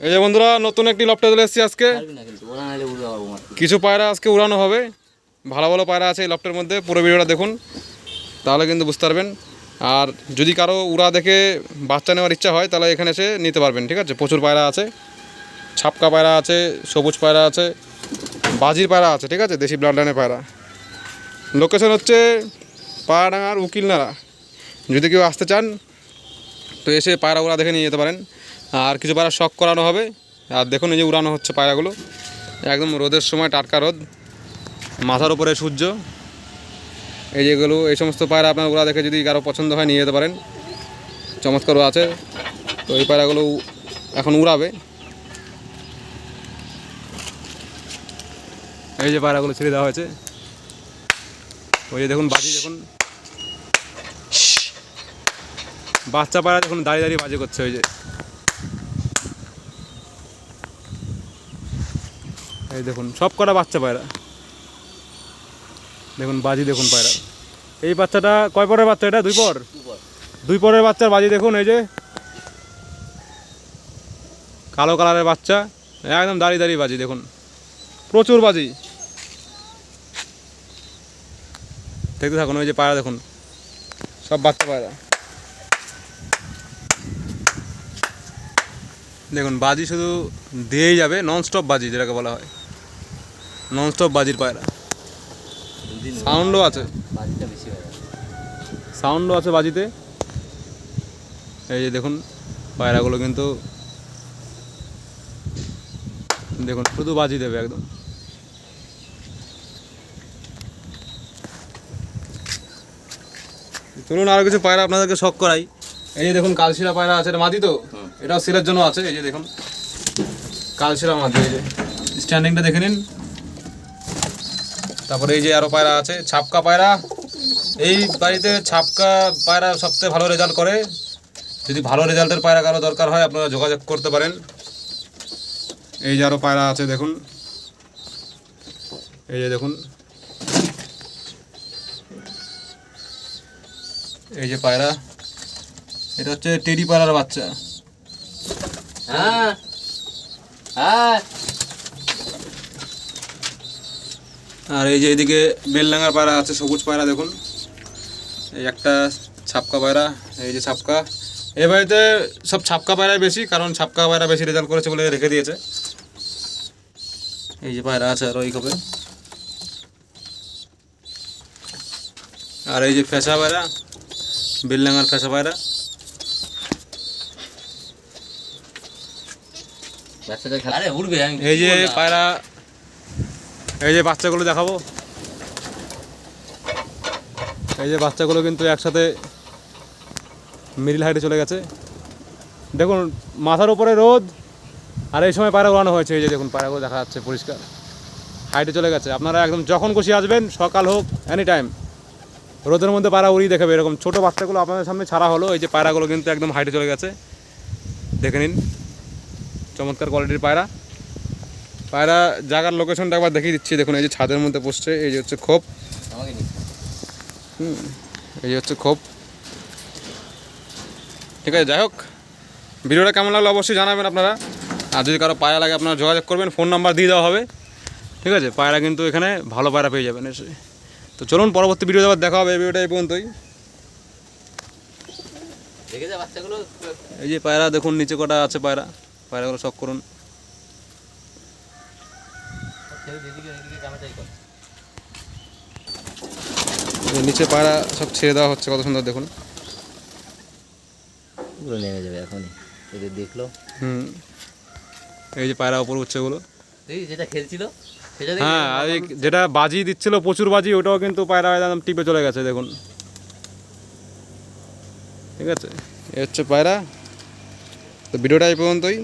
এই যে বন্ধুরা নতুন একটি লপটে চলে এসেছি আজকে। কিছু পায়রা আজকে উড়ানো হবে। ভালো ভালো পায়রা আছে এই লফটের মধ্যে পুরো ভিডিওটা দেখুন তাহলে কিন্তু বুঝতে পারবেন। আর যদি কারও উড়া দেখে বাচ্চা নেওয়ার ইচ্ছা হয় তাহলে এখানে এসে নিতে পারবেন ঠিক আছে? প্রচুর পায়রা আছে ছাপকা পায়রা আছে সবুজ পায়রা আছে বাজির পায়রা আছে ঠিক আছে? দেশি ব্লাড লাইনের পায়রা। লোকেশন হচ্ছে পাড়াডাঙ্গার উকিলনাড়া। যদি কেউ আসতে চান তো এসে পায়রা উড়া দেখে নিয়ে যেতে পারেন। আর কিছু পায়রা শখ করানো হবে। আর দেখুন এই যে উড়ানো হচ্ছে পায়রাগুলো। একদম রোদের সময় টাটকা রোদ। মাথার উপরে সূর্য। এই যেগুলো এই সমস্ত পায়রা আপনার ওরা দেখে যদি কারও পছন্দ হয় নিয়ে যেতে পারেন। চমৎকারও আছে। তো এই পায়রাগুলো এখন উড়াবে। এই যে পায়রাগুলো ছেড়ে দেওয়া হয়েছে। ওই যে দেখুন বাজি, দেখুন। বাচ্চা পায়রা দেখুন দাঁড়িয়ে দাঁড়িয়ে বাজে করছে, ওই যে। এই দেখুন, সব কটা বাচ্চা পায়রা। দেখুন, বাজি দেখুন পায়রা। এই বাচ্চাটা কয় পরের বাচ্চা এটা? দুই পর? দুই পরের বাচ্চার বাজি দেখুন, এই যে। কালো কালারের বাচ্চা, একদম দাঁড়িয়ে দাঁড়িয়ে বাজি, দেখুন। প্রচুর বাজি। দেখতে থাকুন, ওই যে পায়রা দেখুন। সব বাচ্চা পায়রা। দেখুন, বাজি শুধু দিয়েই যাবে নন স্টপ বাজি যেটাকে বলা হয়। নন স্টপ বাজির পায়রা। সাউন্ডও আছে। সাউন্ডও আছে বাজিতে। এই যে দেখুন, পায়রাগুলো কিন্তু দেখুন, শুধু বাজি দেবে একদম। চলুন আরও কিছু পায়রা আপনাদেরকে শখ করাই। এই যে দেখুন কালশিরা পায়রা আছে মাদি তো। এটাও সেলের জন্য আছে, এই যে দেখুন। কালশিরা মাদি এই যে স্ট্যান্ডিংটা দেখে নিন। তারপরে এই যে আরও পায়রা আছে, ছাপকা পায়রা। এই বাড়িতে ছাপকা পায়রা সবথেকে ভালো রেজাল্ট করে। যদি ভালো রেজাল্টের পায়রা কারও দরকার হয়, আপনারা যোগাযোগ করতে পারেন। এই যে আরও পায়রা আছে, দেখুন। এই যে দেখুন। এই যে পায়রা। এটা হচ্ছে টেডি পায়রার বাচ্চা। হ্যাঁ। হ্যাঁ। আর এই যে এদিকে বেলডাঙ্গার পায়রা আছে, সবুজ পায়রা, দেখুন। এই একটা ছাপকা পায়রা, এই যে ছাপকা। এই বাড়িতে সব ছাপকা পায়রাই বেশি, কারণ ছাপকা পায়রা বেশি রেজাল্ট করেছে বলে রেখে দিয়েছে। এই যে পায়রা আছে আর ওই কবে আর এই যে ফেসা পায়রা, বেলডাঙ্গার ফেসা পায়রা বাচ্চাটা খেলা আরে উড়বে আমি এই যে পায়রা এই যে বাচ্চাগুলো দেখাবো। এই যে বাচ্চাগুলো কিন্তু একসাথে মিডিল হাইটে চলে গেছে। দেখুন মাথার উপরে রোদ আর এই সময় পায়রা উড়ানো হয়েছে। এই যে দেখুন পায়রাগুলো দেখা যাচ্ছে পরিষ্কার। হাইটে চলে গেছে। আপনারা একদম যখন খুশি আসবেন সকাল হোক এনি টাইম রোদের মধ্যে পায়রা উড়িয়ে দেখাবে। এরকম ছোটো বাচ্চাগুলো আপনাদের সামনে ছাড়া হলো। এই যে পায়রাগুলো কিন্তু একদম হাইটে চলে গেছে। দেখে নিন। চমৎকার কোয়ালিটির পায়রা। পায়রা জায়গার লোকেশনটা একবার দেখিয়ে দিচ্ছি। দেখুন এই যে ছাদের মধ্যে বসছে এই যে হচ্ছে খোপ। নিস এই যে হচ্ছে খোপ। ঠিক আছে যাই হোক ভিডিওটা কেমন লাগল অবশ্যই জানাবেন আপনারা। আর যদি কারও পায়রা লাগে আপনারা যোগাযোগ করবেন ফোন নাম্বার দিয়ে দেওয়া হবে। ঠিক আছে পায়রা কিন্তু এখানে ভালো পায়রা পেয়ে যাবেন। এসে তো চলুন পরবর্তী ভিডিও আবার দেখা হবে। এই ভিডিওটা এই পর্যন্তই। এই যে পায়রা দেখুন নিচে কটা আছে পায়রা। পায়রাগুলো শখ করুন। নিচে পায়রা সব ছেড়ে দেওয়া হচ্ছে কত সুন্দর দেখুন। নেমে যাবে এখনই। এদের দেখল। হুম। এই যে পায়রা উপর উচ্ছেগুলো এই যেটা খেলছিল হ্যাঁ আর যেটা বাজি দিচ্ছিল প্রচুর বাজি ওটাও কিন্তু পায়রা একদম টিপে চলে গেছে দেখুন। ঠিক আছে? এ হচ্ছে পায়রা। তো ভিডিওটা এই পর্যন্তই।